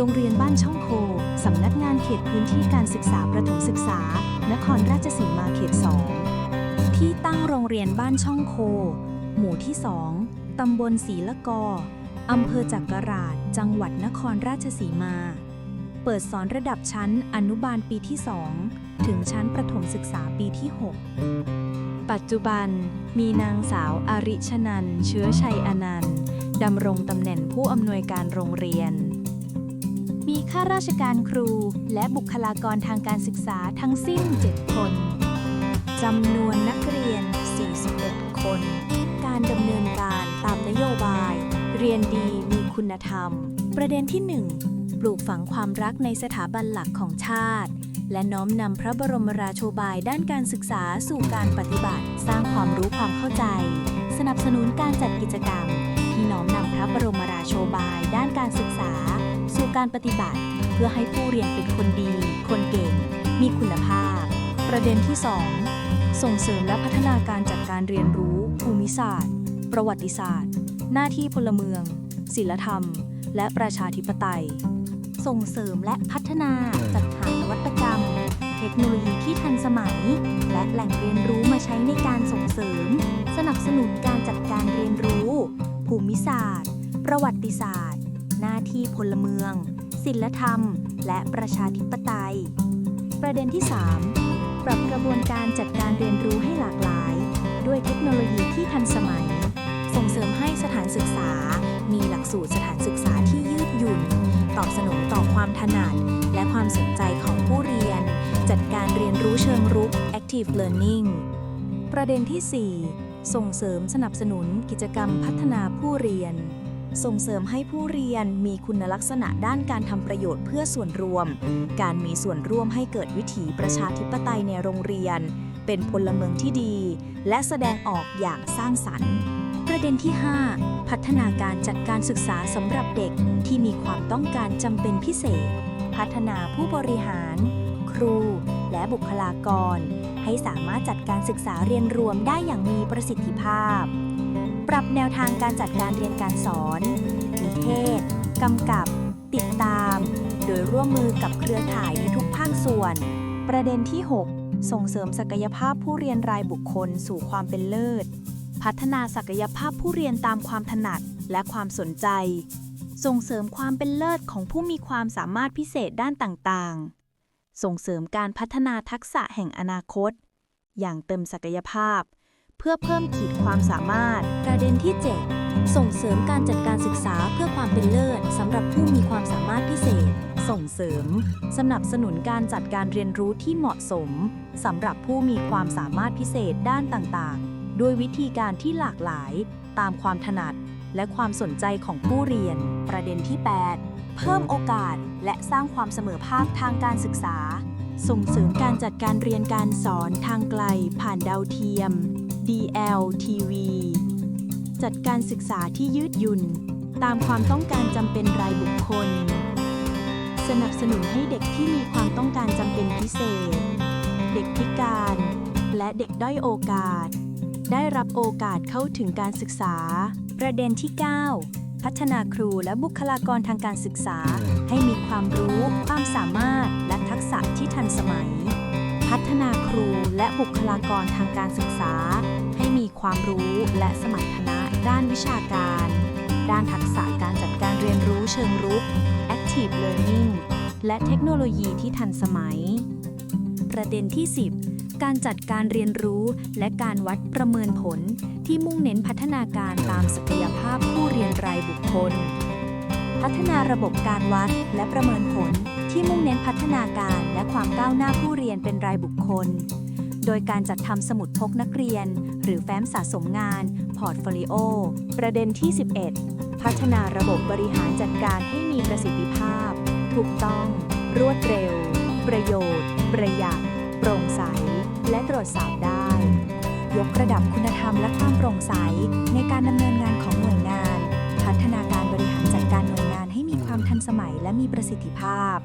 โรงเรียนบ้านช่องโค สำนักงานเขตพื้นที่การศึกษาประถมศึกษา นครราชสีมาเขต 2 ที่ตั้งโรงเรียนบ้านช่องโค หมู่ที่ 2 ตำบลศรีละกอ อำเภอจักราช จังหวัดนครราชสีมา เปิดสอนระดับชั้นอนุบาลปีที่ 2 ถึงชั้นประถมศึกษาปีที่ 6 ปัจจุบันมีนางสาวอาริชนัน เชื้อชัยอนันต์ดำรงตำแหน่งผู้อำนวยการโรงเรียน มีข้าราชการครู และบุคลากรทางการศึกษาทั้งสิ้น 7 คนจำนวนนักเรียน 41 คน การดำเนินการตามนโยบาย เรียนดีมีคุณธรรม ประเด็นที่ 1 ปลูกฝังความรักในสถาบันหลักของชาติ และน้อมนำพระบรมราโชบายด้านการศึกษาสู่การปฏิบัติ สร้างความรู้ความเข้าใจ สนับสนุนการจัดกิจกรรม ที่น้อมนำพระบรมราโชบาย ด้านการศึกษา สู่การปฏิบัติ เพื่อให้ผู้เรียนเป็นคนดี คนเก่ง มีคุณภาพ ประเด็นที่ 2 ส่งเสริมและพัฒนาการจัดการเรียนรู้ ภูมิศาสตร์ ประวัติศาสตร์ หน้าที่พลเมือง ศิลธรรม และประชาธิปไตย ส่งเสริมและพัฒนาจัดหานวัตกรรม เทคโนโลยีที่ทันสมัย และแหล่งเรียนรู้มาใช้ในการ ประวัติศาสตร์ หน้าที่พลเมือง ศิลธรรม และประชาธิปไตย ประเด็นที่ 3 ปรับกระบวนการจัดการเรียนรู้ให้หลากหลาย ด้วยเทคโนโลยีที่ทันสมัย ส่งเสริมให้สถานศึกษา มีหลักสูตรสถานศึกษาที่ยืดหยุ่น ตอบสนองต่อความถนัด และความสนใจของผู้เรียน จัดการเรียนรู้เชิงรุก active learning ประเด็นที่ 4 ส่งเสริมสนับสนุนกิจกรรมพัฒนาผู้เรียน ส่งเสริมให้ผู้เรียนมีคุณลักษณะด้านการทำประโยชน์เพื่อส่วนรวม การมีส่วนร่วมให้เกิดวิถีประชาธิปไตยในโรงเรียน เป็นพลเมืองที่ดี และแสดงออกอย่างสร้างสรรค์ ประเด็นที่ 5 พัฒนาการจัดการศึกษาสำหรับเด็กที่มีความต้องการจำเป็นพิเศษ พัฒนาผู้บริหาร ครู และบุคลากร ให้สามารถจัดการศึกษาเรียนรวมได้อย่างมีประสิทธิภาพ ปรับแนวทางการจัดการเรียนการสอน นิเทศ กำกับ ติดตาม โดยร่วมมือกับเครือข่ายในทุกภาคส่วน ประเด็นที่ 6 ส่งเสริมศักยภาพผู้เรียนรายบุคคลสู่ความเป็นเลิศ พัฒนาศักยภาพผู้เรียนตามความถนัดและความสนใจ ส่งเสริมความเป็นเลิศของผู้มีความสามารถพิเศษด้านต่างๆ ส่งเสริมการพัฒนาทักษะแห่งอนาคต อย่างเติมศักยภาพ เพื่อเพิ่มขีดความสามารถ ประเด็นที่ 7 ส่งเสริมการจัดการศึกษาเพื่อความเป็นเลิศสำหรับผู้มีความสามารถพิเศษ ส่งเสริม สนับสนุนการจัดการเรียนรู้ที่เหมาะสมสำหรับผู้มีความสามารถพิเศษด้านต่างๆ ด้วยวิธีการที่หลากหลาย ตามความถนัดและความสนใจของผู้เรียน ประเด็นที่ 8 เพิ่มโอกาสและสร้างความเสมอภาคทางการศึกษา ส่งเสริมการจัดการเรียนการสอนทางไกลผ่านดาวเทียม DLTV จัดการศึกษาที่ยืดหยุ่น ตามความต้องการจำเป็นรายบุคคล สนับสนุนให้เด็กที่มีความต้องการจำเป็นพิเศษ เด็กพิการ และเด็กด้อยโอกาส ได้รับโอกาสเข้าถึงการศึกษา ประเด็นที่ 9 พัฒนาครูและบุคลากรทางการศึกษา ให้มีความรู้ ความสามารถ และทักษะที่ทันสมัย พัฒนาครูและบุคลากรทางการศึกษา มีความรู้และสมรรถนะด้านวิชาการ ด้านทักษะการจัดการเรียนรู้เชิงรุก active learning และเทคโนโลยีที่ทันสมัย ประเด็นที่ 10 การจัดการเรียนรู้และการวัดประเมินผลที่มุ่งเน้นพัฒนาการตามศักยภาพผู้เรียนรายบุคคล พัฒนาระบบการวัดและประเมินผลที่มุ่งเน้นพัฒนาการและความก้าวหน้าผู้เรียนเป็นรายบุคคล โดยการจัดทำสมุดพกนักเรียน หรือแฟ้มสะสมงานพอร์ตโฟลิโอประเด็นที่ 11 พัฒนาระบบบริหารจัดการให้มีประสิทธิภาพ ถูกต้อง รวดเร็ว ประโยชน์ ประหยัด โปร่งใส และตรวจสอบได้ ยกระดับคุณธรรมและความโปร่งใส ในการดำเนินงานของหน่วยงาน พัฒนาการบริหารจัดการหน่วยงานให้มีความทันสมัยและมีประสิทธิภาพ